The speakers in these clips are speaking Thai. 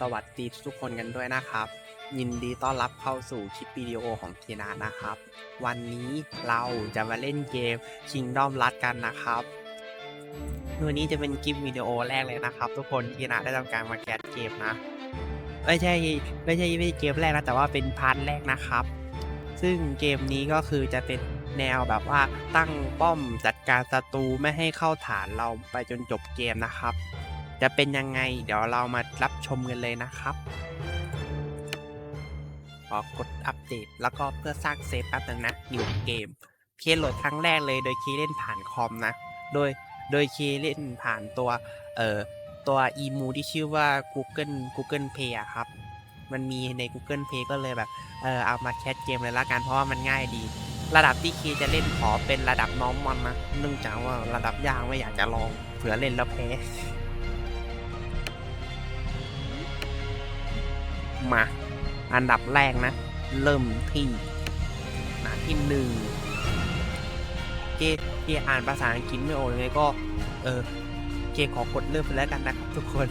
สวัสดีทุกคนกันด้วยนะครับ ยินดีต้อนรับเข้าสู่คลิปวิดีโอของทีนานะครับ วันนี้เราจะมาเล่นเกม Kingdom r u s กันนะครับวันนี้จะเป็นคลิปวิดีโอแรกเลยนะครับ ทุกคนทีนาได้ทำการมาแกะเกมนะไม่ใช่ไม่ใช่ไม่ใช่เกมแรกนะแต่ว่าเป็นพาร์ทแรกนะครับ ซึ่งเกมนี้ก็คือจะเป็นแนวแบบว่าตั้งป้อมจัดการศัตรูไม่ให้เข้าฐานเราไปจนจบเกมนะครับ จะเป็นยังไง เดี๋ยวเรามารับชมกันเลยนะครับขอกดอัปเดต แล้วก็เพื่อสร้างเซฟแป๊บนึงนะอยู่เกมเคโหลดครั้งแรกเลยโดยเคเล่นผ่านคอมนะ โดยโดยเคเล่นผ่านตัวเอ่อตัวอีมูที่ชื่อว่า Google Google Play ครับ มันมีใน Google Play ก็เลยแบบเออเอามาแคสเกมเลยละกันเพราะว่ามันง่ายดี ระดับที่เคจะเล่นขอเป็นระดับน้อมมันนะเนื่องจากว่าระดับยากไม่อยากจะลองเผื่อเล่นแล้วแพ้ มา อันดับแรกนะ เริ่มที่หน้าที่หนึ่งเกเกอ่านภาษาอังกฤษไม่ออกยังไงก็ เออ เกขอกดเริ่มไปแล้วกันนะครับทุกคน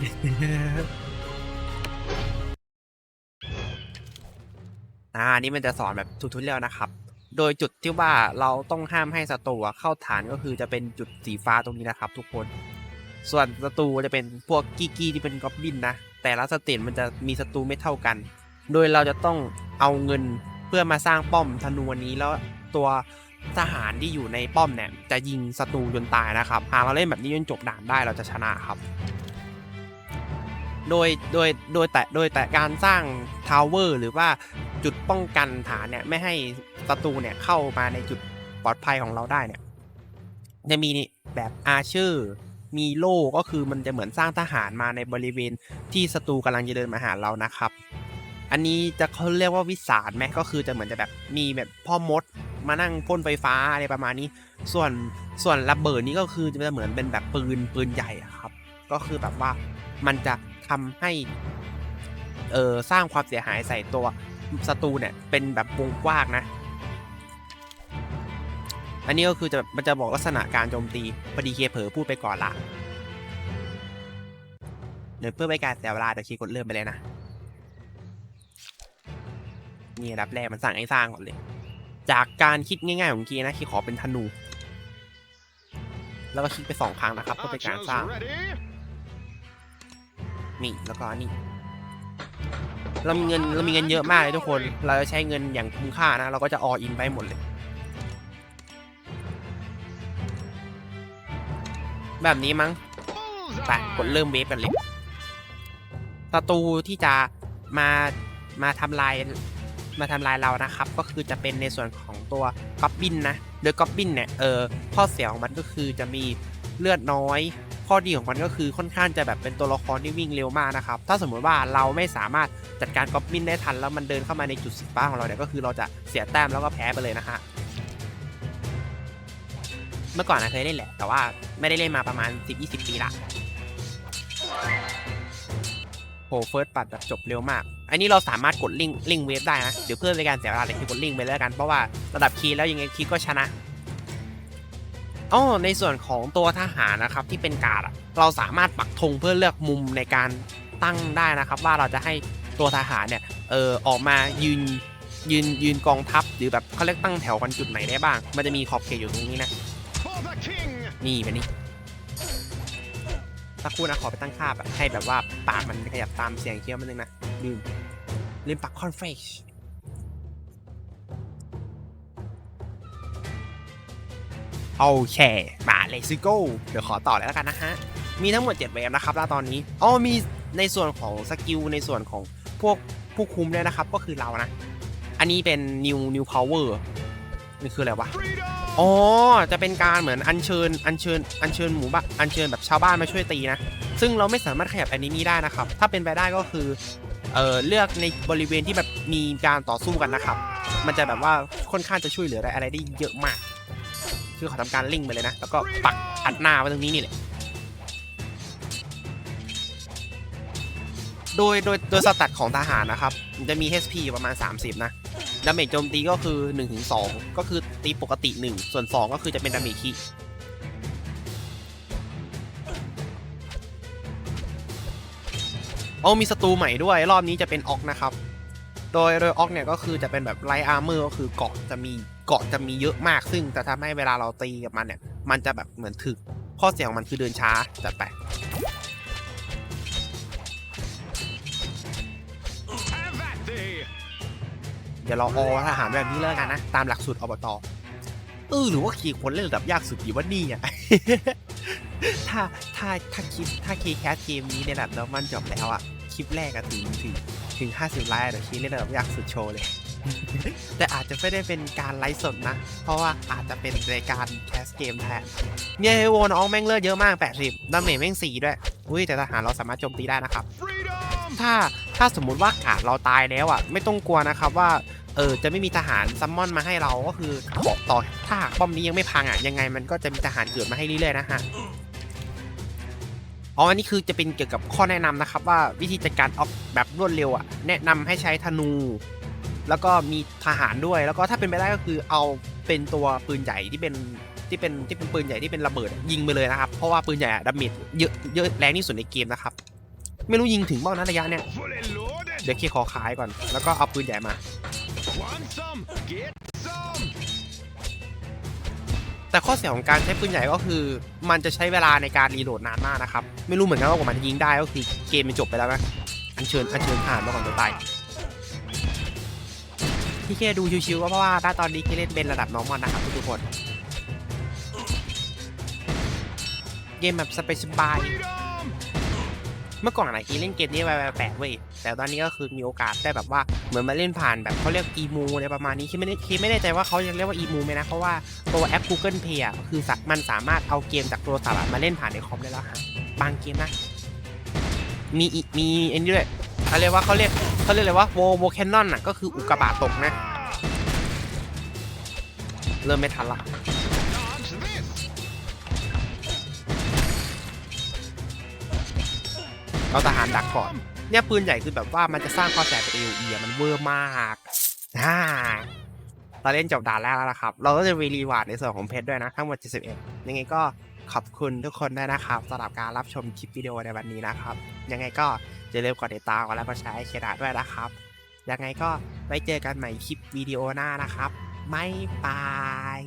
อ่านี่มันจะสอนแบบทุทุเรียลนะครับ โดยจุดที่ว่าเราต้องห้ามให้ศัตรูเข้าฐานก็คือจะเป็นจุดสีฟ้าตรงนี้นะครับ ทุกคน ส่วนศัตรูจะเป็นพวกกี้กี้ที่เป็นกอบบินนะ แต่ละสเตจมันจะมีศัตรูไม่เท่ากัน โดยเราจะต้องเอาเงินเพื่อมาสร้างป้อมธนูอันนี้แล้วตัวทหารที่อยู่ในป้อมเนี่ยจะยิงศัตรูจนตายนะครับหากเราเล่นแบบนี้จนจบด่านได้เราจะชนะครับ โดยโดยโดยแต่โดยแต่การสร้างทาวเวอร์หรือว่าจุดป้องกันฐานเนี่ยไม่ให้ศัตรูเนี่ยเข้ามาในจุดปลอดภัยของเราได้เนี่ยจะมีแบบอาเชอร์ มีโล่ก็คือมันจะเหมือนสร้างทหารมาในบริเวณที่ศัตรูกำลังจะเดินมาหาเรานะครับ อันนี้จะเขาเรียกว่าวิสารไหมก็คือจะเหมือนจะแบบมีแบบพ่อมดมานั่งพ่นไฟฟ้าอะไรประมาณนี้ ส่วนส่วนระเบิดนี้ก็คือจะเหมือนเป็นแบบปืนปืนใหญ่ครับ ก็คือแบบว่ามันจะทำให้เออสร้างความเสียหายใส่ตัวศัตรูเนี่ยเป็นแบบวงกว้างนะ อันนี้ก็คือจะมันจะบอกลักษณะการโจมตีพอดีเคเผลอพูดไปก่อนละเดี๋ยวเพื่อไม่การเสียเวลาเดี๋ยวเคกดเริ่มไปเลยนะนี่อันดับแรกมันสั่งให้สร้างก่อนเลย จากการคิดง่ายๆของเกีนะคีขอเป็นธนู แล้วก็คลิกไปสองครั้งนะครับเพื่อเป็นการสร้างนี่แล้วก็อันนี่เรามีเงินเรามีเงินเยอะมากเลยทุกคน เราจะใช้เงินอย่างคุ้มค่านะ เราก็จะอออินไปหมดเลย แบบนี้มั้งไปกดเริ่มเวฟกันเลยศัตรูที่จะมามาทำลายมาทำลายเรานะครับ ก็คือจะเป็นในส่วนของตัวก๊อบบินนะโดยก๊อบบินเนี่ยเออข้อเสียของมันก็คือจะมีเลือดน้อย ข้อดีของมันก็คือค่อนข้างจะแบบเป็นตัวละครที่วิ่งเร็วมากนะครับ ถ้าสมมติว่าเราไม่สามารถจัดการก๊อบบินได้ทันแล้วมันเดินเข้ามาในจุดสีฟ้าของเราเนี่ยก็คือเราจะเสียแต้มแล้วก็แพ้ไปเลยนะฮะ เมื่อก่อนนะเคยเล่นแหละ แต่ว่าไม่ได้เล่นมาประมาณ 10-20 ปีละโหเฟิร์สปัดแบบจบเร็วมาก อันนี้เราสามารถกดลิงก์ลิงเวฟได้นะ เดี๋ยวเพื่อในการเสียเวลาเลยคือกดลิงก์ไปแล้วกัน เพราะว่าระดับคีย์แล้วยังไงคีย์ก็ชนะอ๋อในส่วนของตัวทหารนะครับที่เป็นการ์ดเราสามารถปักธงเพื่อเลือกมุมในการตั้งได้นะครับ ว่าเราจะให้ตัวทหารเนี่ยเออออกมายืนยืนยืนกองทัพหรือแบบเขาเรียกตั้งแถวกันจุดไหนได้บ้าง มันจะมีขอบเขตอยู่ตรงนี้นะ นี่แบบนี้สักครู่นะขอไปตั้งค่าแบบให้แบบว่าปากมันขยับตามเสียงเคี้ยวมันนึงนะลืมลืมปักคอนเฟชโอเคมาเลซิโก้เดี๋ยวขอต่อเลยแล้วกันนะฮะ มีทั้งหมด 7 เวฟนะครับแล้วตอนนี้อ๋อมีในส่วนของสกิลในส่วนของพวกผู้คุมด้วยนะครับ ก็คือเรานะ อันนี้เป็น new new power นี่คืออะไรวะอ๋อจะเป็นการเหมือนอัญเชิญอัญเชิญอัญเชิญหมู่บ้านอัญเชิญแบบชาวบ้านมาช่วยตีนะ ซึ่งเราไม่สามารถขยับแอนิมีได้นะครับ ถ้าเป็นไปได้ก็คือเอ่อเลือกในบริเวณที่แบบมีการต่อสู้กันนะครับ มันจะแบบว่าค่อนข้างจะช่วยเหลือได้อะไรได้เยอะมาก คือเขาทำการลิงก์ไปเลยนะ แล้วก็ปักอัดหน้าไว้ตรงนี้นี่แหละโดยโดยโดยสแตัดของทหารนะครับมันจะมี HP อยู่ประมาณ 30 นะ ดาเมจโจมตีก็คือ1-2ก็คือตีปกติ 1 ส่วน 2 ก็คือจะเป็นดาเมจคีอ๋อมีศัตรูใหม่ด้วย รอบนี้จะเป็นออกนะครับ โดยโดยออกเนี่ยก็คือจะเป็นแบบไลอาร์เมอร์ก็คือเกาะจะมีเกาะจะมีเยอะมาก ซึ่งจะทำให้เวลาเราตีกับมันเนี่ย มันจะแบบเหมือนถึกข้อเสียของมันคือเดินช้าจัดไป เดี๋ยวเราอทหารแบบนี้แล้วกันนะ ตามหลักสูตรอบตเออหรือว่าขี่คนเล่นระดับยากสุดดีว่านี่อะถ้าถ้าถ้าคลิปถ้าเคแคสเกมนี้ในระดับแล้วมันจบแล้วอะคลิปแรกอะถึงถึงถึง 50 ไลค์อะเดี๋ยวคีเล่นระดับยากสุดโชว์เลย แต่อาจจะไม่ได้เป็นการไลฟ์สดนะ เพราะว่าอาจจะเป็นรายการแคสเกมแทนเนี่ยโวนอองแม่งเลือดเยอะมาก 80ดาเมจแม่ง4ด้วย อุ้ยแต่ทหารเราสามารถโจมตีได้นะครับ Freedom. ถ้า ถ้าสมมุติว่าขาดเราตายแล้วอะ ไม่ต้องกลัวนะครับว่าเออจะไม่มีทหารซัมมอนมาให้เราก็คือขอต่อถ้าป้อมนี้ยังไม่พังอะยังไงมันก็จะมีทหารเกิดมาให้เรื่อยๆนะฮะอ๋ออันนี้คือจะเป็นเกี่ยวกับข้อแนะนำนะครับ ว่าวิธีจัดการออกแบบรวดเร็วอะแนะนำให้ใช้ธนู แล้วก็มีทหารด้วยแล้วก็ถ้าเป็นไปได้ก็คือเอาเป็นตัวปืนใหญ่ที่เป็นที่เป็นที่เป็นปืนใหญ่ที่เป็นระเบิดยิงไปเลยนะครับ เพราะว่าปืนใหญ่ดาเมจเยอะเยอะแรงที่สุดในเกมนะครับ ไม่รู้ยิงถึงเปล่านะระยะเนี่ยเดี๋ยวเคขอขายก่อน แล้วก็เอาปืนใหญ่มาแต่ข้อเสียของการใช้ปืนใหญ่ก็คือ มันจะใช้เวลาในการรีโหลดนานมากนะครับ ไม่รู้เหมือนกันว่ากว่ามันจะยิงได้ก็คือเกมมันจบไปแล้วนะอันเชิญอันเชิญผ่านมาก่อนจะตายที่เคดูชิวๆก็เพราะว่าตอนนี้เคเล่นเป็นระดับน้องมอนนะครับทุกคน เกมแบบสเปซบาย เมื่อก่อนอะกีเล่นเกมนี้ไปแปลกเว้ยแต่ตอนนี้ก็คือมีโอกาสได้แบบว่าเหมือนมาเล่นผ่านแบบเขาเรียกอีมูอะไรประมาณนี้คิดไม่ได้คิดไม่แน่ใจว่าเขายังเรียกว่าอีมูไหมนะเพราะว่าตัวแอป Google Play อะคือสักมันสามารถเอาเกมจากโทรศัพท์มาเล่นผ่านในคอมได้แล้วฮะบางเกมนะ มีอีมีอันนี้ด้วยเขาเรียกว่าเขาเรียกเขาเรียกอะไรว่าโวโวแคนนอนอะก็คืออุกกาบาตตกนะ เริ่มไม่ทันละ เราทหารดักก่อน เนี่ยปืนใหญ่คือแบบว่ามันจะสร้างความแสบเป็น AOE อะมันเวอร์มากอ่าเราเล่นจบด่านแรกแล้วนะครับ เราก็จะมีรีวาร์ดในส่วนของเพชรด้วยนะ ทั้งหมด 71 ยังไงก็ขอบคุณทุกคนด้วยนะครับสำหรับการรับชมคลิปวิดีโอในวันนี้นะครับ ยังไงก็อย่าลืมกดติดตามกดไลค์กดแชร์ให้เคดาด้วยนะครับ ยังไงก็ไว้เจอกันใหม่คลิปวิดีโอหน้านะครับไม่บาย